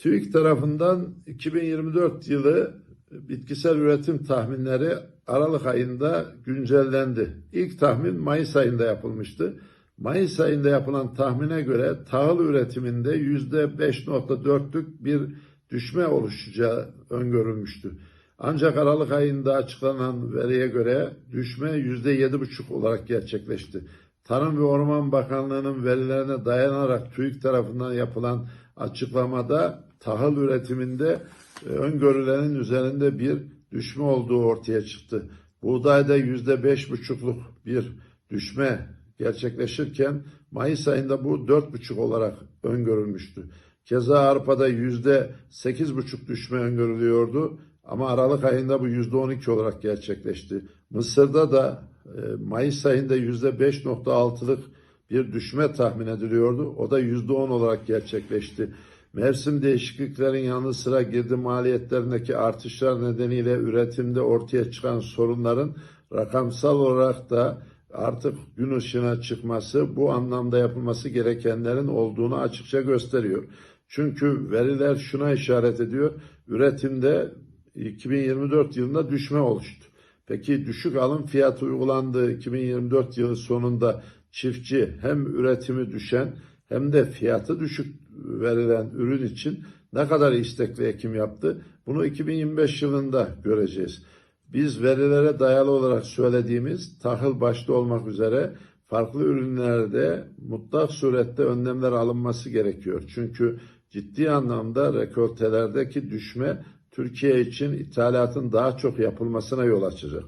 TÜİK tarafından 2024 yılı bitkisel üretim tahminleri Aralık ayında güncellendi. İlk tahmin Mayıs ayında yapılmıştı. Mayıs ayında yapılan tahmine göre tahıl üretiminde %5.4'lük bir düşme oluşacağı öngörülmüştü. Ancak Aralık ayında açıklanan veriye göre düşme %7,5 olarak gerçekleşti. Tarım ve Orman Bakanlığı'nın verilerine dayanarak TÜİK tarafından yapılan açıklamada tahıl üretiminde e, öngörülenin üzerinde bir düşme olduğu ortaya çıktı. Buğdayda yüzde beş buçukluk bir düşme gerçekleşirken Mayıs ayında bu dört buçuk olarak öngörülmüştü. Keza arpada yüzde sekiz buçuk düşme öngörülüyordu ama Aralık ayında bu yüzde on iki olarak gerçekleşti. Mısır'da da e, Mayıs ayında yüzde beş nokta altılık bir düşme tahmin ediliyordu. O da yüzde on olarak gerçekleşti. Mevsim değişikliklerin yanı sıra girdi maliyetlerindeki artışlar nedeniyle üretimde ortaya çıkan sorunların rakamsal olarak da artık gün ışığına çıkması bu anlamda yapılması gerekenlerin olduğunu açıkça gösteriyor. Çünkü veriler şuna işaret ediyor. Üretimde 2024 yılında düşme oluştu. Peki düşük alım fiyatı uygulandığı 2024 yılı sonunda çiftçi hem üretimi düşen hem de fiyatı düşük verilen ürün için ne kadar istekli ekim yaptı? Bunu 2025 yılında göreceğiz. Biz verilere dayalı olarak söylediğimiz tahıl başta olmak üzere farklı ürünlerde mutlak surette önlemler alınması gerekiyor. Çünkü ciddi anlamda rekoltelerdeki düşme Türkiye için ithalatın daha çok yapılmasına yol açacak.